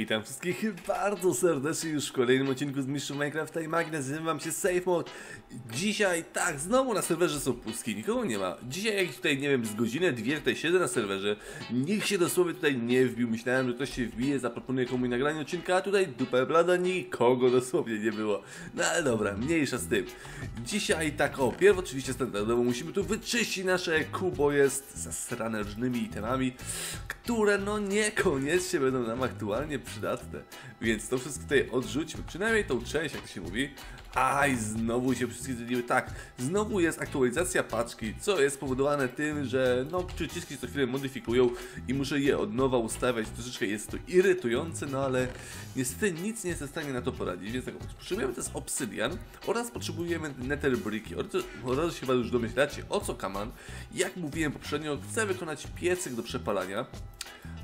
Witam wszystkich bardzo serdecznie już w kolejnym odcinku z Mistrzów Minecrafta i Magii. Nazywam się SafeMod. Dzisiaj, tak, znowu na serwerze są pustki, nikogo nie ma. Dzisiaj jak tutaj, nie wiem, z godzinę, dwie tutaj siedzę na serwerze. Nikt się dosłownie tutaj nie wbił. Myślałem, że ktoś się wbije, zaproponuje komuś nagranie odcinka, a tutaj dupę blada, nikogo dosłownie nie było. No ale dobra, mniejsza z tym. Dzisiaj tak, o, pierw oczywiście standardowo musimy tu wyczyścić nasze kubo jest zasrane różnymi itemami, które no niekoniecznie będą nam aktualnie przydatne. Więc to wszystko tutaj odrzućmy, przynajmniej tą część, jak to się mówi. Aj, znowu się wszystkie zmieniły. Tak, znowu jest aktualizacja paczki, co jest spowodowane tym, że no przyciski co chwilę modyfikują i muszę je od nowa ustawiać. Troszeczkę jest to irytujące, no ale niestety nic nie jestem w stanie na to poradzić, więc tak, potrzebujemy też obsydian oraz potrzebujemy nether bricki. Oraz się chyba już domyślacie o co kaman. Jak mówiłem poprzednio, chcę wykonać piecyk do przepalania.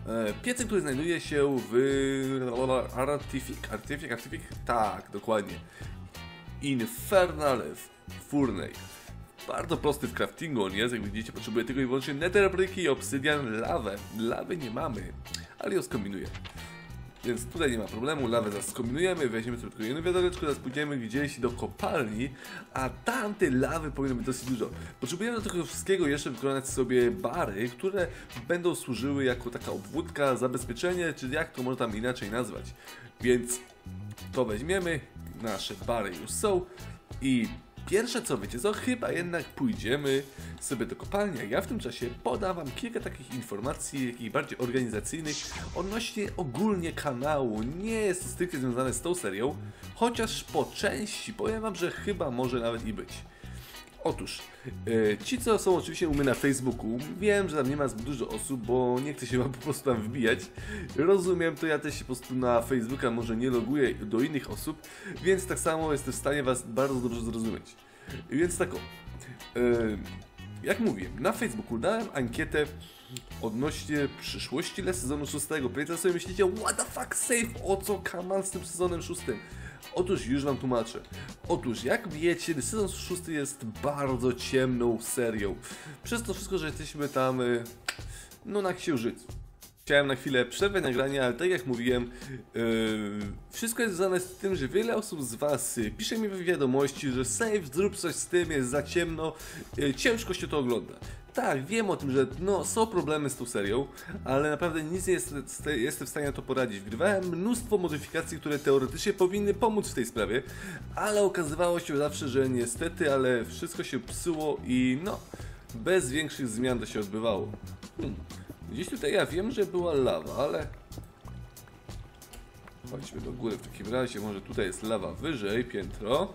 E, Piecyk, który znajduje się w Artific, Artific, Artific? Tak, dokładnie. Infernal Furnace. Bardzo prosty w craftingu on jest, jak widzicie potrzebuje tylko i wyłącznie netherbricki i obsydian, lawę. Lawy nie mamy, ale ją skombinuję. Więc tutaj nie ma problemu, lawę zaraz skombinujemy, weźmiemy sobie tylko jedno wiadereczko, teraz pójdziemy gdzieś do kopalni, a tamtej lawy powinno być dosyć dużo. Potrzebujemy do tego wszystkiego jeszcze wykonać sobie bary, które będą służyły jako taka obwódka, zabezpieczenie, czy jak to można tam inaczej nazwać. Więc to weźmiemy, nasze bary już są i Pierwsze co wiecie, co chyba jednak pójdziemy sobie do kopalni, ja w tym czasie podam wam kilka takich informacji, takich bardziej organizacyjnych odnośnie ogólnie kanału. Nie jest to stricte związane z tą serią, chociaż po części powiem wam, że chyba może nawet i być. Otóż, e, ci co są oczywiście u mnie na Facebooku, wiem, że tam nie ma zbyt dużo osób, bo nie chcę się wam po prostu tam wbijać. Rozumiem, to ja też się po prostu na Facebooka może nie loguję do innych osób, więc tak samo jestem w stanie was bardzo dobrze zrozumieć. Więc tak o, e, jak mówiłem, na Facebooku dałem ankietę odnośnie przyszłości dla sezonu 6. Pewnie sobie myślicie, what the fuck, safe, o co kaman z tym sezonem 6? Otóż już wam tłumaczę. Otóż, jak wiecie, sezon 6 jest bardzo ciemną serią. Przez to wszystko, że jesteśmy tam, y, no na księżycu. Chciałem na chwilę przerwać nagranie, ale tak jak mówiłem, yy, wszystko jest związane z tym, że wiele osób z Was y, pisze mi wiadomości, że save, zrób coś z tym, jest za ciemno, yy, ciężko się to ogląda. Tak, wiem o tym, że no, są problemy z tą serią, ale naprawdę nic nie jest, jestem w stanie na to poradzić. Wgrywałem mnóstwo modyfikacji, które teoretycznie powinny pomóc w tej sprawie, ale okazywało się zawsze, że niestety, ale wszystko się psuło i no, bez większych zmian to się odbywało. Hmm. Gdzieś tutaj ja wiem, że była lawa, ale... Chodźmy do góry w takim razie, może tutaj jest lawa wyżej, piętro.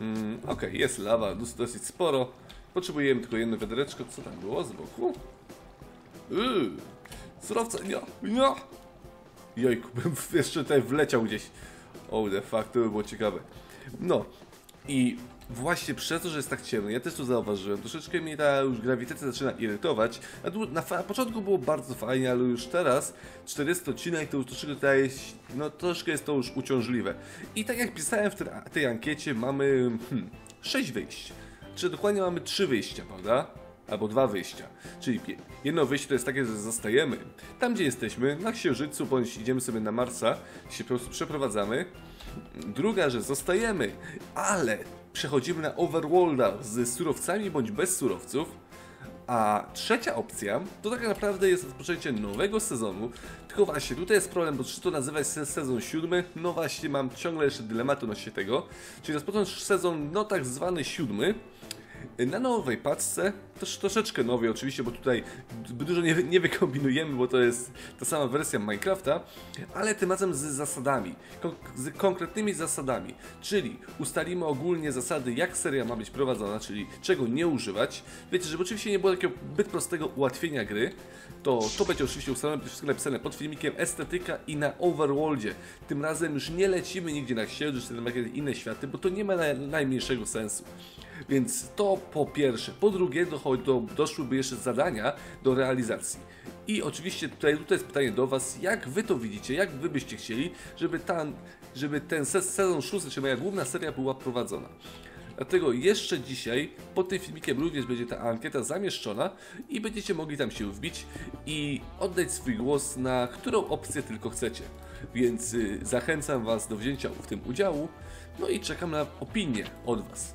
Mm, Okej, okay, jest lawa, dosyć sporo. Potrzebujemy tylko jedno wiadereczko. Co tam było z boku? Yy, surowce, nie, nie. Jojku, bym jeszcze tutaj wleciał gdzieś. Oh the fuck, to by było ciekawe. No, i właśnie przez to, że jest tak ciemno, ja też to zauważyłem, troszeczkę mnie ta już grawitacja zaczyna irytować. Na, na, na początku było bardzo fajnie, ale już teraz 40 odcinek to już troszeczkę tutaj, no troszkę jest to już uciążliwe. I tak jak pisałem w tej, tej ankiecie, mamy hmm, 6 wyjść. Czy dokładnie mamy 3 wyjścia, prawda? Albo dwa wyjścia. Czyli jedno wyjście to jest takie, że zostajemy tam, gdzie jesteśmy, na Księżycu, bądź idziemy sobie na Marsa, się po prostu przeprowadzamy. Druga, że zostajemy, ale przechodzimy na Overworlda z surowcami bądź bez surowców. A trzecia opcja to tak naprawdę jest rozpoczęcie nowego sezonu. Tylko właśnie tutaj jest problem, bo czy to nazywać sezon siódmy? No właśnie, mam ciągle jeszcze dylemat odnośnie tego. Czyli rozpocząć sezon, no tak zwany siódmy. Na nowej paczce, też troszeczkę nowej oczywiście, bo tutaj dużo nie, nie wykombinujemy, bo to jest ta sama wersja Minecrafta, ale tym razem z zasadami, z konkretnymi zasadami, czyli ustalimy ogólnie zasady, jak seria ma być prowadzona, czyli czego nie używać. Wiecie, żeby oczywiście nie było takiego zbyt prostego ułatwienia gry, to to będzie oczywiście ustalone, wszystko napisane pod filmikiem, estetyka i na Overworldzie. Tym razem już nie lecimy nigdzie na księżyc, czy na jakieś inne światy, bo to nie ma najmniejszego sensu. Więc to po pierwsze. Po drugie, do, do, doszłyby jeszcze zadania do realizacji. I oczywiście tutaj, tutaj jest pytanie do Was, jak Wy to widzicie, jak Wy byście chcieli, żeby, ta, żeby ten sezon szósty, czyli moja główna seria była prowadzona. Dlatego jeszcze dzisiaj pod tym filmikiem również będzie ta ankieta zamieszczona i będziecie mogli tam się wbić i oddać swój głos na którą opcję tylko chcecie. Więc y, zachęcam Was do wzięcia w tym udziału, no i czekam na opinię od Was.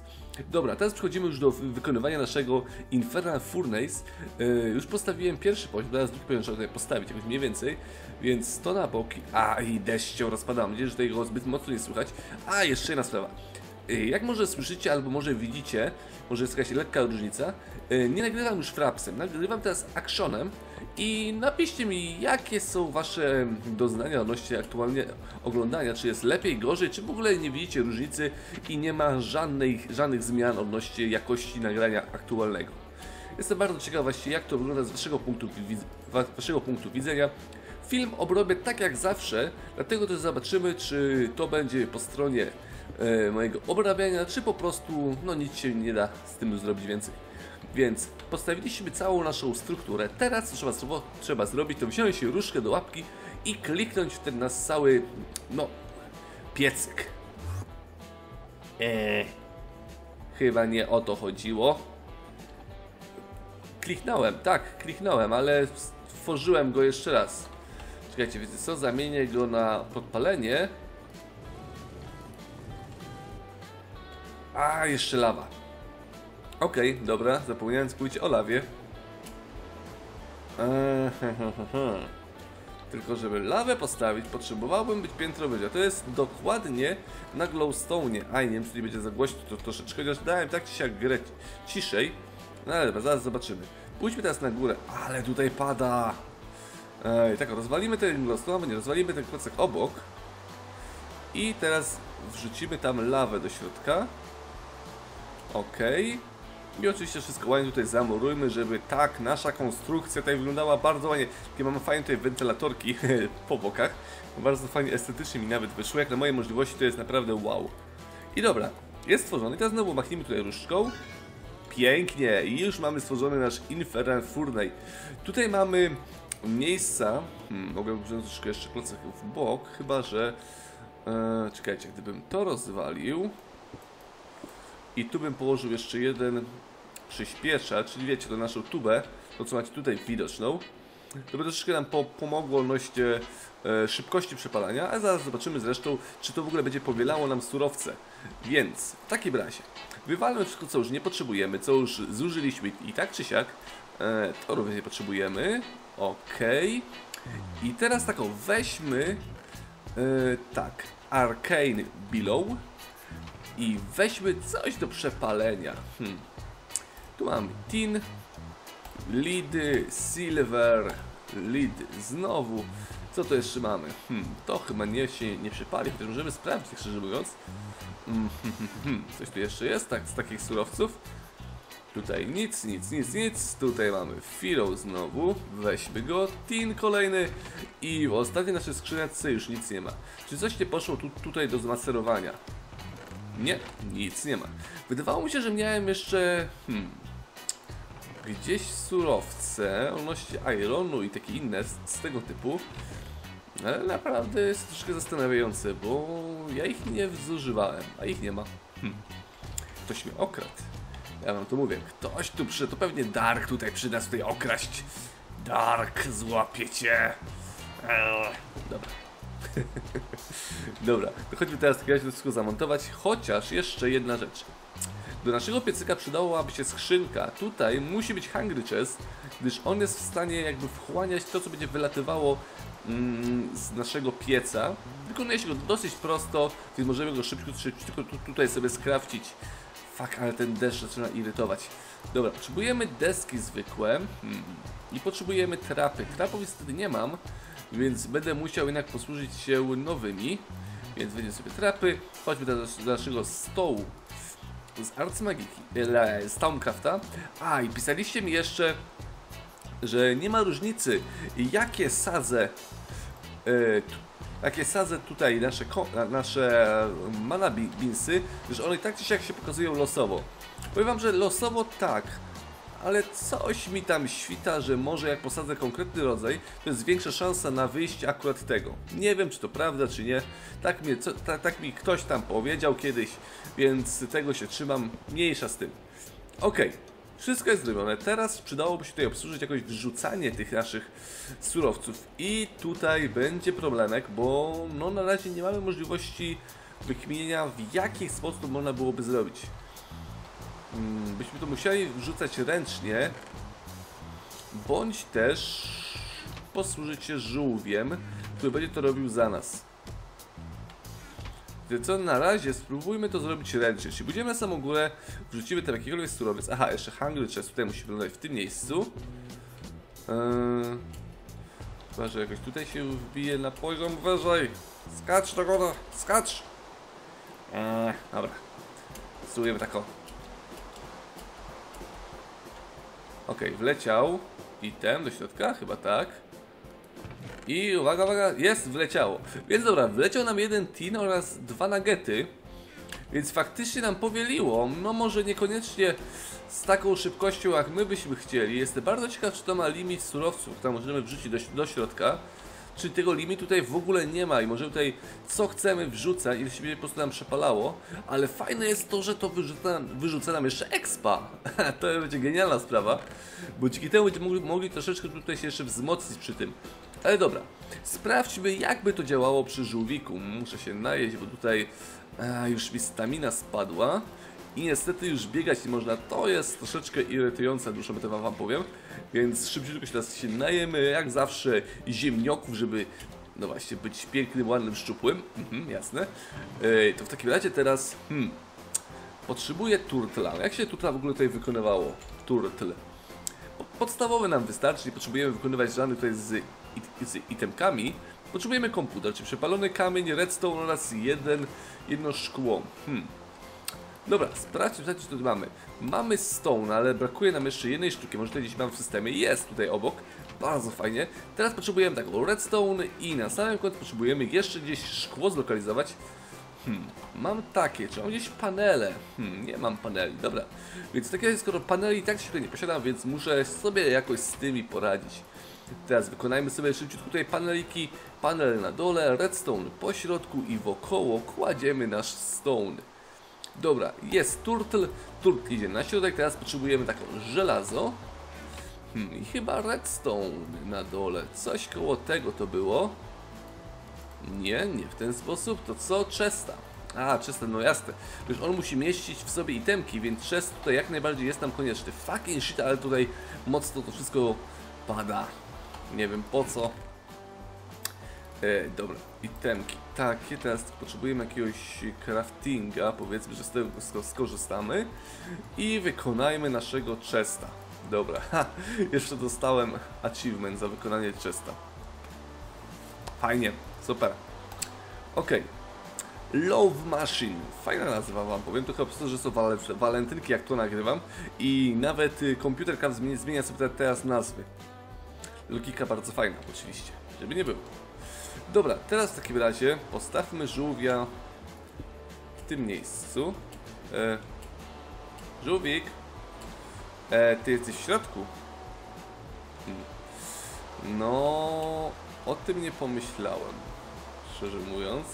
Dobra, teraz przechodzimy już do wy- wykonywania naszego Infernal Furnace. Yy, już postawiłem pierwszy poziom, teraz drugi poziom trzeba tutaj postawić, jakoś mniej więcej, więc to na boki. A, i deszcz się rozpada, mam nadzieję, że tego zbyt mocno nie słychać. A, jeszcze jedna sprawa. Yy, Jak może słyszycie, albo może widzicie, może jest jakaś lekka różnica, yy, nie nagrywam już frapsem, nagrywam teraz actionem i napiszcie mi, jakie są wasze doznania odnośnie aktualnie oglądania, czy jest lepiej, gorzej, czy w ogóle nie widzicie różnicy i nie ma żadnej, żadnych zmian odnośnie jakości nagrania aktualnego. Jestem bardzo ciekaw właściwie, jak to wygląda z waszego punktu, waszego punktu widzenia. Film obrobię tak jak zawsze, dlatego też zobaczymy, czy to będzie po stronie e, mojego obrabiania, czy po prostu no nic się nie da z tym zrobić więcej. Więc postawiliśmy całą naszą strukturę. Teraz co trzeba, trzeba zrobić, to wziąć się różkę do łapki i kliknąć w ten nasz cały, no, piecyk. Eee, chyba nie o to chodziło. Kliknąłem, tak, kliknąłem, ale stworzyłem go jeszcze raz. Czekajcie, wiecie co? Zamienię go na podpalenie. A, jeszcze lawa. Okej, dobra, zapomniałem spójrzeć o lawie. Eee. Tylko żeby lawę postawić, potrzebowałbym być piętro wyżej. To jest dokładnie na glowstone. A nie wiem, czy nie będzie za głośno to troszeczkę, chociaż dałem tak siak grę ciszej. No ale dobra, zaraz zobaczymy. Pójdźmy teraz na górę. Ale tutaj pada. Ej, tak, rozwalimy ten glowstone, nie rozwalimy ten klocek obok. I teraz wrzucimy tam lawę do środka. Okej. I oczywiście wszystko ładnie tutaj zamurujmy, żeby tak nasza konstrukcja tutaj wyglądała bardzo ładnie. Takie mamy fajne tutaj wentylatorki po bokach. Bardzo fajnie estetycznie mi nawet wyszło. Jak na moje możliwości to jest naprawdę wow. I dobra, jest stworzony. Teraz znowu machnijmy tutaj różdżką. Pięknie. I już mamy stworzony nasz Infernal Furnace. Tutaj mamy miejsca. Hmm, mogę wziąć troszkę jeszcze klocek w bok, chyba że... E, czekajcie, gdybym to rozwalił... I tu bym położył jeszcze jeden przyspieszacz, czyli wiecie, to naszą tubę, to co macie tutaj widoczną. To by troszeczkę nam po, pomogło odnośnie e, szybkości przepalania, a zaraz zobaczymy zresztą, czy to w ogóle będzie powielało nam surowce. Więc w takim razie, wywalmy wszystko, co już nie potrzebujemy, co już zużyliśmy i tak czy siak, e, to również nie potrzebujemy. Ok. I teraz taką, weźmy, e, tak, Arcane Below, i weźmy coś do przepalenia. Hmm. Tu mamy tin, lidy, silver, lid znowu. Co to jeszcze mamy? Hmm. To chyba nie się nie przepali, chociaż możemy sprawdzić, szczerze mówiąc. Hmm, hmm, hmm. Coś tu jeszcze jest tak, z takich surowców? Tutaj nic, nic, nic, nic. Tutaj mamy Firo znowu. Weźmy go. Tin kolejny. I w ostatniej naszej skrzyneczce już nic nie ma. Czy coś nie poszło tu, tutaj do zmacerowania? Nie, nic nie ma. Wydawało mi się, że miałem jeszcze hmm, gdzieś surowce odnośnie ironu i takie inne z, z tego typu. Ale naprawdę jest troszkę zastanawiające, bo ja ich nie zużywałem, a ich nie ma. Hmm. Ktoś mnie okradł. Ja wam to mówię, ktoś tu przyszedł, to pewnie Dark tutaj przyda tutaj okraść. Dark, złapiecie. Eee, dobra. Dobra, to chodźmy teraz w to wszystko zamontować, chociaż jeszcze jedna rzecz. Do naszego piecyka przydałaby się skrzynka. Tutaj musi być hungry chest, gdyż on jest w stanie jakby wchłaniać to, co będzie wylatywało mm, z naszego pieca. Wykonuje się go dosyć prosto, więc możemy go szybko, tu, tutaj sobie skrafcić. Fuck, ale ten deszcz zaczyna irytować. Dobra, potrzebujemy deski zwykłe hmm. i potrzebujemy trapy. Trapów niestety nie mam, więc będę musiał jednak posłużyć się nowymi. Więc weźmiemy sobie trapy. Chodźmy do naszego stołu z Arts Magiki, e, z Towncrafta. A, i pisaliście mi jeszcze, że nie ma różnicy, jakie sadzę, e, tu- jakie sadzę tutaj nasze, nasze mana bi- beansy, że one tak czy siak się pokazują losowo. Powiem wam, że losowo tak, ale coś mi tam świta, że może jak posadzę konkretny rodzaj, to jest większa szansa na wyjście akurat tego. Nie wiem, czy to prawda, czy nie. Tak, mnie, co, ta, tak mi ktoś tam powiedział kiedyś, więc tego się trzymam. Mniejsza z tym. Okej. Wszystko jest zrobione. Teraz przydałoby się tutaj obsłużyć jakoś wrzucanie tych naszych surowców. I tutaj będzie problemek, bo no na razie nie mamy możliwości wykminienia w jaki sposób można byłoby zrobić. Mm, Byśmy to musieli wrzucać ręcznie, bądź też posłużyć się żółwiem, który będzie to robił za nas. Więc co, na razie spróbujmy to zrobić ręcznie. Jeśli pójdziemy na samą górę, wrzucimy tam jakikolwiek surowiec. Aha, jeszcze hungry chest tutaj musi wyglądać w tym miejscu. Eee, chyba, że jakoś tutaj się wbije na poziom wyżej. Skacz do góry, skacz! Eee, dobra. Spróbujemy tak o. Okej, wleciał item do środka, chyba tak. I uwaga, uwaga, jest, wleciało. Więc dobra, wleciał nam jeden tin oraz dwa nuggety. Więc faktycznie nam powieliło. No może niekoniecznie z taką szybkością, jak my byśmy chcieli. Jestem bardzo ciekaw, czy to ma limit surowców, które możemy wrzucić do, do środka. Czy tego limitu tutaj w ogóle nie ma i możemy tutaj co chcemy wrzucać i się będzie po prostu nam przepalało. Ale fajne jest to, że to wyrzuca, wyrzuca nam jeszcze expa. to będzie genialna sprawa, bo dzięki temu będziemy mogli, mogli troszeczkę tutaj się jeszcze wzmocnić przy tym. Ale dobra, sprawdźmy jakby to działało przy żółwiku. Muszę się najeść, bo tutaj a, już mi stamina spadła. I niestety już biegać nie można. To jest troszeczkę irytujące, dłuższą metę wam powiem. Więc szybciutko się teraz się najemy, jak zawsze, ziemnioków, żeby no właśnie być pięknym, ładnym, szczupłym. Mhm, jasne. Ej, to w takim razie teraz, hmm, potrzebuję turtla. Jak się turtla w ogóle tutaj wykonywało? Turtle. Podstawowe nam wystarczy, nie potrzebujemy wykonywać żadnych tutaj z, it, z itemkami. Potrzebujemy komputer, czyli przepalony kamień, redstone oraz jeden, jedno szkło. Hmm. Dobra, sprawdźmy, co tutaj mamy. Mamy stone, ale brakuje nam jeszcze jednej sztuki. Może tutaj gdzieś mam w systemie. Jest tutaj obok. Bardzo fajnie. Teraz potrzebujemy taką redstone i na samym końcu potrzebujemy jeszcze gdzieś szkło zlokalizować. Hmm, mam takie, czy mam gdzieś panele? Hmm, nie mam paneli, dobra. Więc tak jest, skoro paneli tak się tutaj nie posiadam, więc muszę sobie jakoś z tymi poradzić. Teraz wykonajmy sobie szybciutko tutaj paneliki. Panel na dole, redstone po środku i wokoło kładziemy nasz stone. Dobra, jest turtle, turtle idzie na środek, teraz potrzebujemy taką żelazo. Hmm, I chyba redstone na dole, coś koło tego to było. Nie, nie w ten sposób, to co? Chesta. A, Chesta, no jasne. Wiesz, on musi mieścić w sobie itemki, więc chest tutaj jak najbardziej jest nam konieczny. Fucking shit, ale tutaj mocno to wszystko pada. Nie wiem po co. E, dobra, itemki takie, teraz potrzebujemy jakiegoś craftinga, powiedzmy, że z tego sk- skorzystamy i wykonajmy naszego chesta. Dobra, ha, jeszcze dostałem achievement za wykonanie chesta. Fajnie, super. Ok. Love Machine. Fajna nazwa wam powiem, po prostu, że są wale walentynki jak to nagrywam i nawet y, komputer Craft zmienia, sobie te- teraz nazwy. Logika bardzo fajna oczywiście, żeby nie było. Dobra, teraz w takim razie postawmy żółwia w tym miejscu. E, żółwik, e, ty jesteś w środku. Hmm. No, o tym nie pomyślałem, szczerze mówiąc.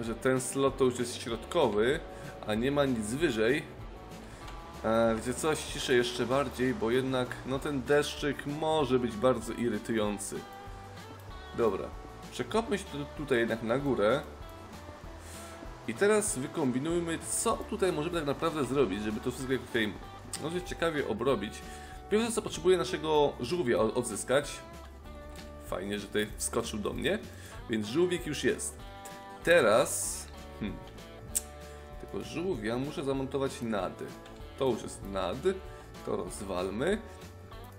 Że ten slot to już jest środkowy, a nie ma nic wyżej. E, gdzie coś ciszę jeszcze bardziej, bo jednak no ten deszczyk może być bardzo irytujący. Dobra, przekopmy się tu, tutaj jednak na górę. I teraz wykombinujmy, co tutaj możemy tak naprawdę zrobić, żeby to wszystko tutaj może ciekawie obrobić. Pierwsze co potrzebuję naszego żółwia odzyskać. Fajnie, że tutaj wskoczył do mnie, więc żółwik już jest. Teraz hmm, tego żółwia muszę zamontować nad. To już jest nad, to rozwalmy.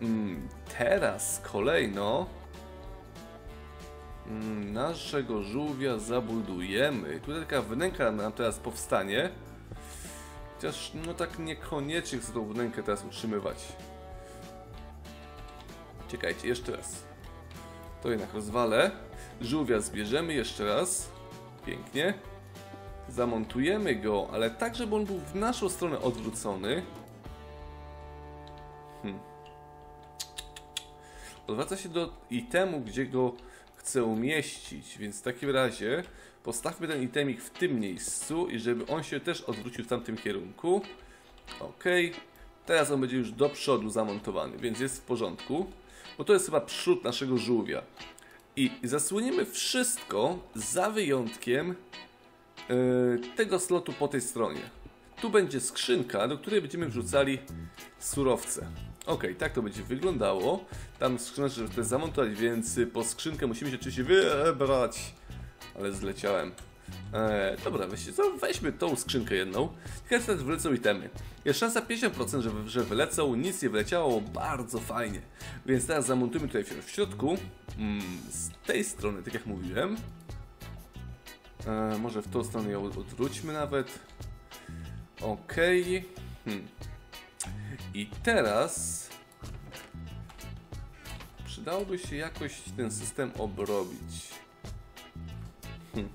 Mm, teraz kolejno Naszego żółwia zabudujemy. Tutaj taka wnęka nam teraz powstanie. Chociaż no tak niekoniecznie chcę tą wnękę teraz utrzymywać. Czekajcie, jeszcze raz. To jednak rozwalę. Żółwia zbierzemy jeszcze raz. Pięknie. Zamontujemy go, ale tak, żeby on był w naszą stronę odwrócony. Hmm. Odwraca się do itemu, gdzie go chcę umieścić, więc w takim razie postawmy ten itemik w tym miejscu i żeby on się też odwrócił w tamtym kierunku. Ok, teraz on będzie już do przodu zamontowany, więc jest w porządku, bo to jest chyba przód naszego żółwia. I zasłonimy wszystko za wyjątkiem yy, tego slotu po tej stronie. Tu będzie skrzynka, do której będziemy wrzucali surowce. Ok, tak to będzie wyglądało. Tam skrzynka, żeby to zamontować, więc po skrzynkę musimy się oczywiście wybrać. Ale zleciałem. Eee, dobra, co? weźmy tą skrzynkę jedną. Teraz teraz wylecą itemy. Jest szansa 50%, że, że wylecą, nic nie wyleciało, bardzo fajnie. Więc teraz zamontujmy tutaj w środku, mm, z tej strony, tak jak mówiłem. Eee, może w tą stronę ją odwróćmy nawet. Ok. Hmm. I teraz przydałoby się jakoś ten system obrobić. Hmm.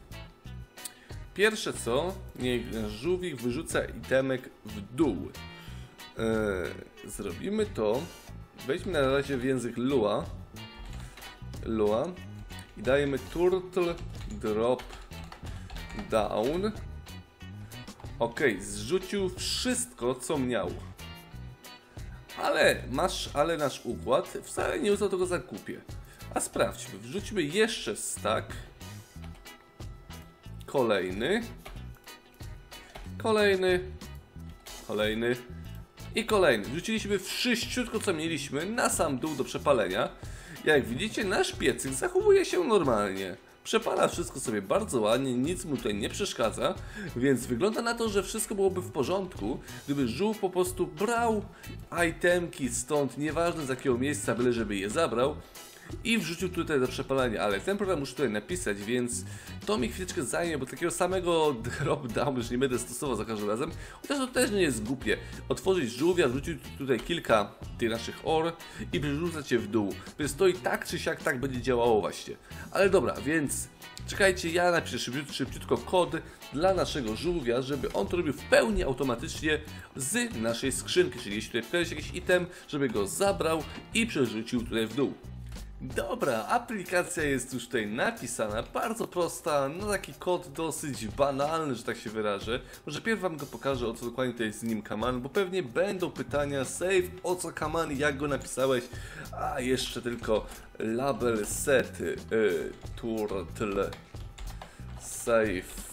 Pierwsze co, niech żółwik wyrzuca itemek w dół. Eee, zrobimy to. Wejdźmy na razie w język Lua. Lua. I dajemy turtle drop down. Ok, zrzucił wszystko co miał. Ale masz, ale nasz układ wcale nie uznał tego za kupie. A sprawdźmy, wrzućmy jeszcze stack. Kolejny. Kolejny. Kolejny. I kolejny. Wrzuciliśmy wszyściutko co mieliśmy na sam dół do przepalenia. Jak widzicie nasz piecyk zachowuje się normalnie. Przepala wszystko sobie bardzo ładnie, nic mu tutaj nie przeszkadza, więc wygląda na to, że wszystko byłoby w porządku, gdyby żółw po prostu brał itemki stąd, nieważne z jakiego miejsca, byle żeby je zabrał, i wrzucił tutaj do przepalania, ale ten program muszę tutaj napisać, więc to mi chwileczkę zajmie, bo takiego samego drop down już nie będę stosował za każdym razem, chociaż to też nie jest głupie. Otworzyć żółwia, wrzucić tutaj kilka tych naszych or i przerzucać je w dół, więc to i tak czy siak tak będzie działało właśnie. Ale dobra, więc czekajcie, ja napiszę szybciutko, szybciutko kod dla naszego żółwia, żeby on to robił w pełni automatycznie z naszej skrzynki, czyli jeśli tutaj się jakiś item, żeby go zabrał i przerzucił tutaj w dół. Dobra, aplikacja jest już tutaj napisana, bardzo prosta, no taki kod dosyć banalny, że tak się wyrażę. Może pierw wam go pokażę, o co dokładnie tutaj z nim kaman, bo pewnie będą pytania, save, o co kaman, jak go napisałeś, a jeszcze tylko label set, y, turtle, save,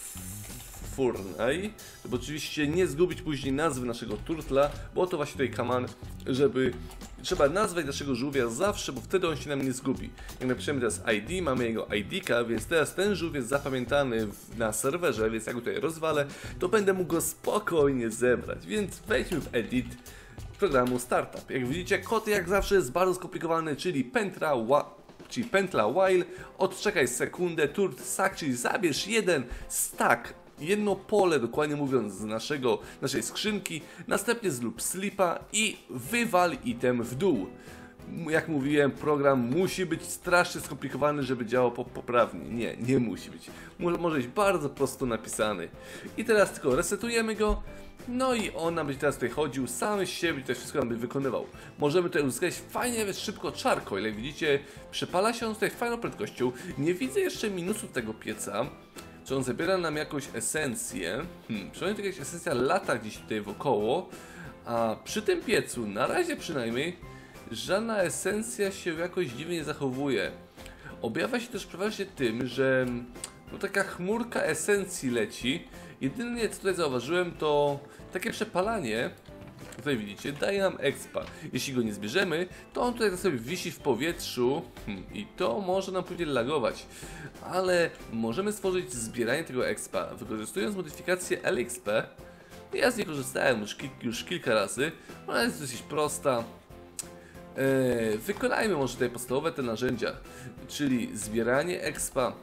Furnaj, żeby oczywiście nie zgubić później nazwy naszego turtla, bo to właśnie tutaj kaman, żeby trzeba nazwać naszego żółwia zawsze, bo wtedy on się nam nie zgubi. Jak napiszemy teraz ID, mamy jego ID-ka, więc teraz ten żółw jest zapamiętany na serwerze, więc jak go tutaj rozwalę, to będę mógł go spokojnie zebrać. Więc wejdźmy w edit programu Startup. Jak widzicie, kod jak zawsze jest bardzo skomplikowany, czyli pętla, czyli pętla while, odczekaj sekundę, turt sack, czyli zabierz jeden stack jedno pole, dokładnie mówiąc, z naszego, naszej skrzynki, następnie zrób slipa i wywal item w dół. Jak mówiłem, program musi być strasznie skomplikowany, żeby działał poprawnie. Nie, nie musi być. Może być bardzo prosto napisany. I teraz tylko resetujemy go. No i on nam będzie teraz tutaj chodził, sam z siebie to wszystko nam wykonywał. Możemy tutaj uzyskać fajnie, szybko czarko, jak widzicie, przepala się on tutaj fajną prędkością. Nie widzę jeszcze minusów tego pieca, czy on zabiera nam jakąś esencję? Hmm, przynajmniej jakaś esencja lata gdzieś tutaj wokoło. A przy tym piecu, na razie przynajmniej, żadna esencja się jakoś dziwnie zachowuje. Objawia się też przeważnie tym, że no, taka chmurka esencji leci. Jedynie co tutaj zauważyłem to takie przepalanie tutaj widzicie, daje nam expa. Jeśli go nie zbierzemy, to on tutaj sobie wisi w powietrzu hmm, i to może nam później lagować. Ale możemy stworzyć zbieranie tego expa, wykorzystując modyfikację LXP. Ja z niej korzystałem już, kil już kilka razy, ona jest dosyć prosta. Eee, wykonajmy może tutaj podstawowe te narzędzia, czyli zbieranie expa,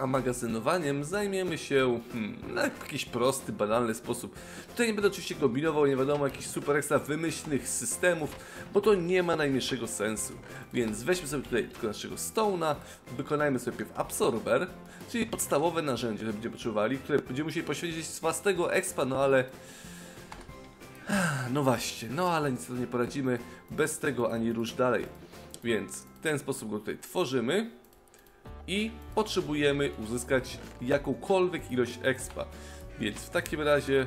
a magazynowaniem zajmiemy się hmm, na jakiś prosty, banalny sposób. Tutaj nie będę oczywiście kombinował, nie wiadomo, jakichś super ekstra wymyślnych systemów, bo to nie ma najmniejszego sensu. Więc weźmy sobie tutaj tylko naszego Stone'a, wykonajmy sobie w Absorber, czyli podstawowe narzędzie, które będziemy potrzebowali, które będziemy musieli poświęcić z własnego expa, no ale No właśnie, no ale nic nie poradzimy, bez tego ani rusz dalej. Więc w ten sposób go tutaj tworzymy i potrzebujemy uzyskać jakąkolwiek ilość expa. Więc w takim razie,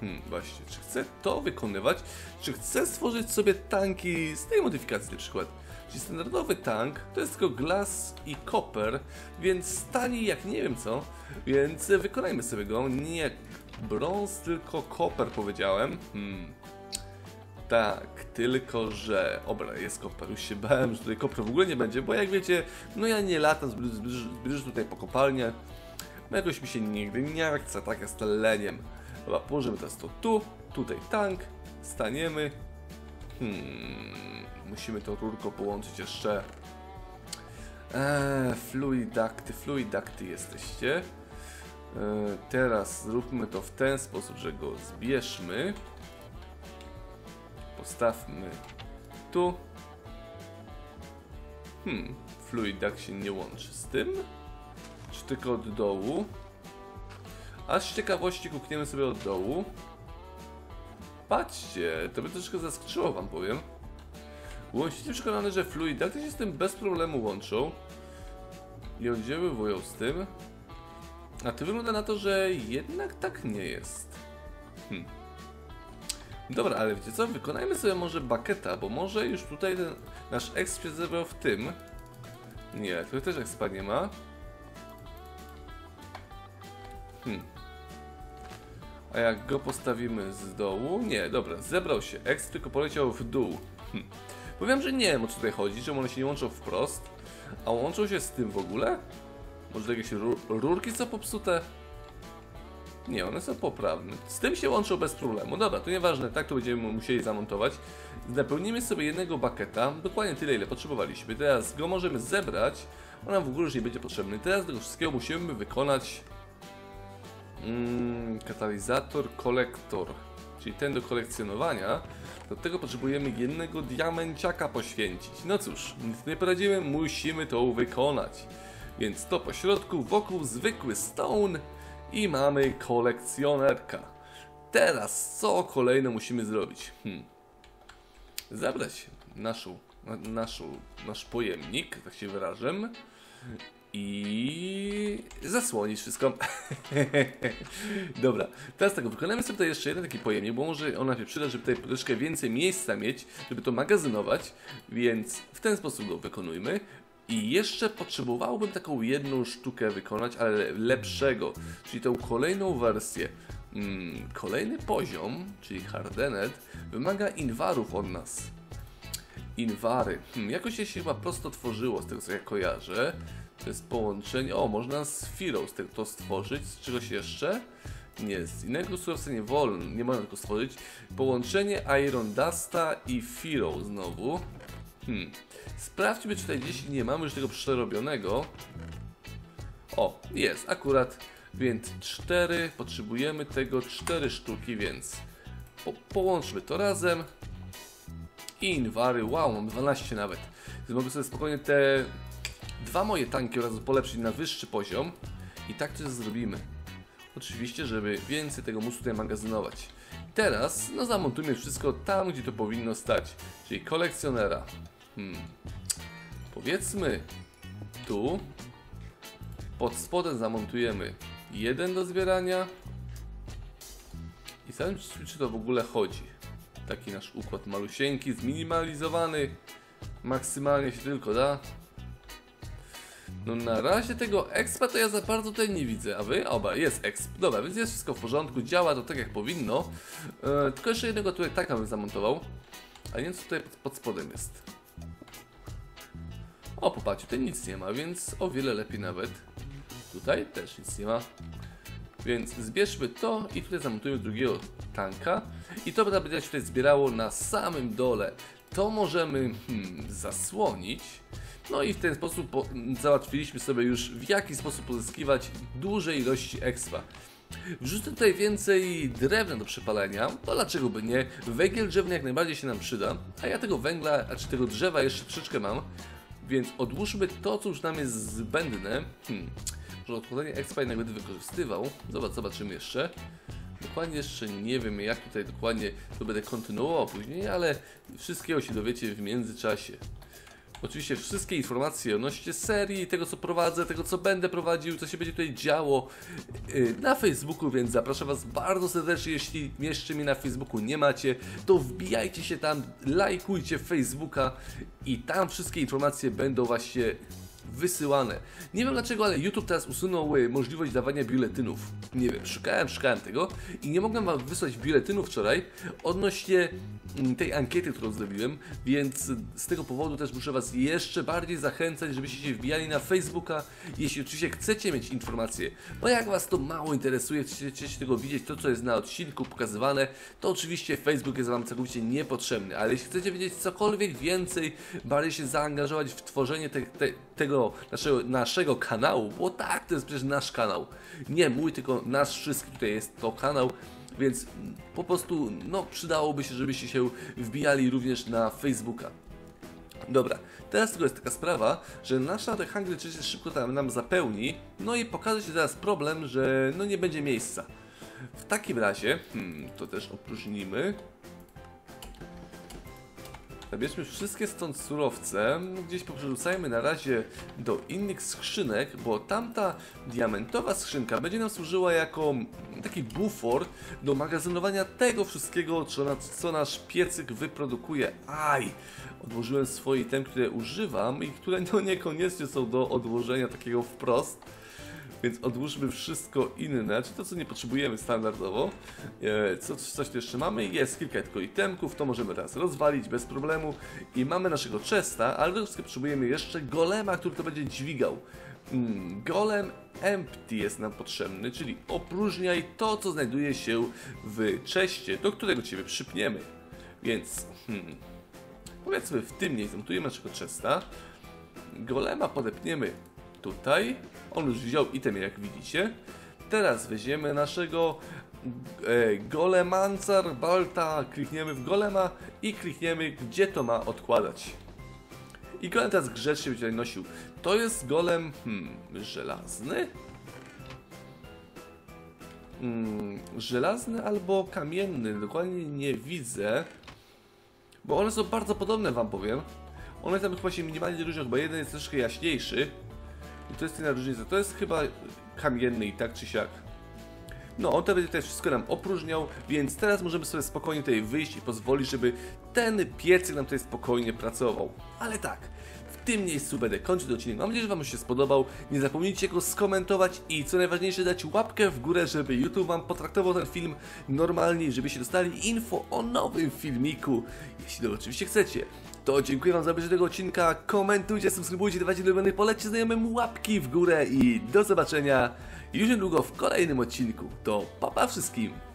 hmm, właśnie, czy chcę to wykonywać, czy chcę stworzyć sobie tanki z tej modyfikacji na przykład. Czyli standardowy tank to jest tylko glass i copper, więc tani jak nie wiem co, więc wykonajmy sobie go. Nie brąz, tylko copper powiedziałem. Hmm. Tak, tylko że. Obra, jest koper. Już się bałem, że tutaj kopra w ogóle nie będzie, bo jak wiecie, no ja nie latam zbyt tutaj po kopalniach. No jakoś mi się nigdy nie chce, tak jest leniem. Dobra, położymy teraz to tu, tutaj tank, staniemy. Hmm, musimy to rurko połączyć jeszcze. Eee, fluidakty, fluidakty jesteście. Eee, teraz zróbmy to w ten sposób, że go zbierzmy. Postawmy tu. Hmm, fluidak się nie łączy z tym. Czy tylko od dołu? A z ciekawości kukniemy sobie od dołu. Patrzcie, to by troszkę zaskoczyło wam powiem. Bądźcie przekonany, że fluidakty się z tym bez problemu łączą. I oddziaływują z tym. A to wygląda na to, że jednak tak nie jest. Hmm. Dobra, ale wiecie co? Wykonajmy sobie może baketa, bo może już tutaj ten nasz exp się zebrał w tym. Nie, tu też expa nie ma. Hmm. A jak go postawimy z dołu? Nie, dobra, zebrał się. Exp tylko poleciał w dół. Hmm. Powiem, że nie wiem o co tutaj chodzi, że one się nie łączą wprost. A łączą się z tym w ogóle? Może jakieś rurki są popsute? Nie, one są poprawne. Z tym się łączą bez problemu. Dobra, to nieważne, tak to będziemy musieli zamontować. Napełnimy sobie jednego baketa, dokładnie tyle ile potrzebowaliśmy. Teraz go możemy zebrać, on nam w ogóle już nie będzie potrzebny. Teraz tego wszystkiego musimy wykonać mm, katalizator, kolektor, czyli ten do kolekcjonowania. Do tego potrzebujemy jednego diamenciaka poświęcić. No cóż, nic nie poradzimy, musimy to wykonać. Więc to po środku, wokół zwykły stone i mamy kolekcjonerka. Teraz co kolejno musimy zrobić? Hmm. Zabrać naszą, naszą, nasz pojemnik, tak się wyrażę, i zasłonić wszystko. Dobra, teraz tak, wykonamy sobie tutaj jeszcze jeden taki pojemnik, bo może ona się przyda, żeby tutaj troszkę więcej miejsca mieć, żeby to magazynować, więc w ten sposób go wykonujmy. I jeszcze potrzebowałbym taką jedną sztukę wykonać, ale lepszego, czyli tą kolejną wersję. Hmm, kolejny poziom, czyli Hardenet, wymaga inwarów od nas. Inwary. Hmm, jakoś się chyba prosto tworzyło, z tego co ja kojarzę. To jest połączenie. O, można z Firą z tego to stworzyć. Z czegoś jeszcze? Nie, z innego surowca nie wolno, nie można tego stworzyć. Połączenie Iron Dusta i Firo znowu. Hmm. Sprawdźmy, czy tutaj gdzieś nie mamy już tego przerobionego. O, jest, akurat. Więc 4, potrzebujemy tego 4 sztuki, więc po, połączmy to razem. Inwary, wow, mam 12 nawet. Więc mogę sobie spokojnie te dwa moje tanki oraz polepszyć na wyższy poziom. I tak też zrobimy. Oczywiście, żeby więcej tego móc tutaj magazynować. Teraz, no zamontujmy wszystko tam, gdzie to powinno stać. Czyli kolekcjonera. Hmm. Powiedzmy tu. Pod spodem zamontujemy jeden do zbierania. I sam czy to w ogóle chodzi. Taki nasz układ malusieńki, zminimalizowany. Maksymalnie się tylko da. No na razie tego expa to ja za bardzo tutaj nie widzę, a wy? Oba, jest exp. Dobra, więc jest wszystko w porządku, działa to tak jak powinno. E, tylko jeszcze jednego tutaj taka bym zamontował. A nie co tutaj pod, pod spodem jest. O, popatrzcie, tutaj nic nie ma, więc o wiele lepiej nawet. Tutaj też nic nie ma. Więc zbierzmy to i tutaj zamontujemy drugiego tanka. I to będzie się tutaj zbierało na samym dole. To możemy hmm, zasłonić. No i w ten sposób załatwiliśmy sobie już w jaki sposób pozyskiwać duże ilości expa. Wrzucę tutaj więcej drewna do przepalenia, to dlaczego by nie? Węgiel drzewny jak najbardziej się nam przyda, a ja tego węgla, a czy tego drzewa jeszcze troszeczkę mam, więc odłóżmy to, co już nam jest zbędne. Hmm. Może odkładanie expa jednak będę wykorzystywał. Zobacz, zobaczymy jeszcze. dokładnie jeszcze nie wiem, jak tutaj dokładnie to będę kontynuował później, ale wszystkiego się dowiecie w międzyczasie. Oczywiście wszystkie informacje odnośnie serii, tego co prowadzę, tego co będę prowadził, co się będzie tutaj działo yy, na Facebooku, więc zapraszam Was bardzo serdecznie, jeśli jeszcze mnie na Facebooku nie macie, to wbijajcie się tam, lajkujcie Facebooka i tam wszystkie informacje będą właśnie wysyłane. Nie wiem dlaczego, ale YouTube teraz usunął y, możliwość dawania biuletynów. Nie wiem, szukałem, szukałem tego i nie mogłem wam wysłać biuletynów wczoraj odnośnie mm, tej ankiety, którą zrobiłem, więc z tego powodu też muszę was jeszcze bardziej zachęcać, żebyście się wbijali na Facebooka, jeśli oczywiście chcecie mieć informacje, bo jak was to mało interesuje, chcecie się tego widzieć, to co jest na odcinku pokazywane, to oczywiście Facebook jest wam całkowicie niepotrzebny, ale jeśli chcecie wiedzieć cokolwiek więcej, bardziej się zaangażować w tworzenie te, te, tego naszego, naszego kanału, bo tak, to jest przecież nasz kanał. Nie mój, tylko nasz wszystkich tutaj jest to kanał, więc po prostu no, przydałoby się, żebyście się wbijali również na Facebooka. Dobra, teraz tylko jest taka sprawa, że nasza The Hungry Church szybko tam nam zapełni, no i pokaże się teraz problem, że no nie będzie miejsca. W takim razie, hmm, to też opróżnimy. Zabierzmy wszystkie stąd surowce, gdzieś poprzerzucajmy na razie do innych skrzynek, bo tamta diamentowa skrzynka będzie nam służyła jako taki bufor do magazynowania tego wszystkiego, co, na, co nasz piecyk wyprodukuje. Aj! Odłożyłem swoje item, które używam i które no niekoniecznie są do odłożenia takiego wprost. Więc odłóżmy wszystko inne, czy to co nie potrzebujemy standardowo. E, co, coś tu jeszcze mamy? Jest kilka tylko itemków, to możemy teraz rozwalić bez problemu. I mamy naszego chesta, ale do wszystkiego potrzebujemy jeszcze golema, który to będzie dźwigał. Mm, golem empty jest nam potrzebny, czyli opróżniaj to, co znajduje się w czeście, do którego Ciebie przypniemy. Więc, hmm, powiedzmy w tym miejscu, montujemy naszego chesta. Golema podepniemy tutaj. On już wziął item, jak widzicie. Teraz weźmiemy naszego e, golemancar balta, klikniemy w golema i klikniemy, gdzie to ma odkładać. I golem teraz grzecznie będzie nosił. To jest golem, hmm, żelazny? Hmm, żelazny albo kamienny, dokładnie nie widzę. Bo one są bardzo podobne, wam powiem. One tam chyba się minimalnie różnią, bo jeden jest troszkę jaśniejszy. I to jest jedna różnica. To jest chyba kamienny i tak czy siak. No, on to będzie też wszystko nam opróżniał, więc teraz możemy sobie spokojnie tutaj wyjść i pozwolić, żeby ten piecyk nam tutaj spokojnie pracował. Ale tak, w tym miejscu będę kończyć odcinek. Mam nadzieję, że Wam się spodobał. Nie zapomnijcie go skomentować i co najważniejsze dać łapkę w górę, żeby YouTube Wam potraktował ten film normalnie, żebyście dostali info o nowym filmiku, jeśli to oczywiście chcecie. To dziękuję Wam za obejrzenie tego odcinka, komentujcie, subskrybujcie, dawajcie ulubionych, polećcie znajomym łapki w górę i do zobaczenia już niedługo w kolejnym odcinku. To papa wszystkim!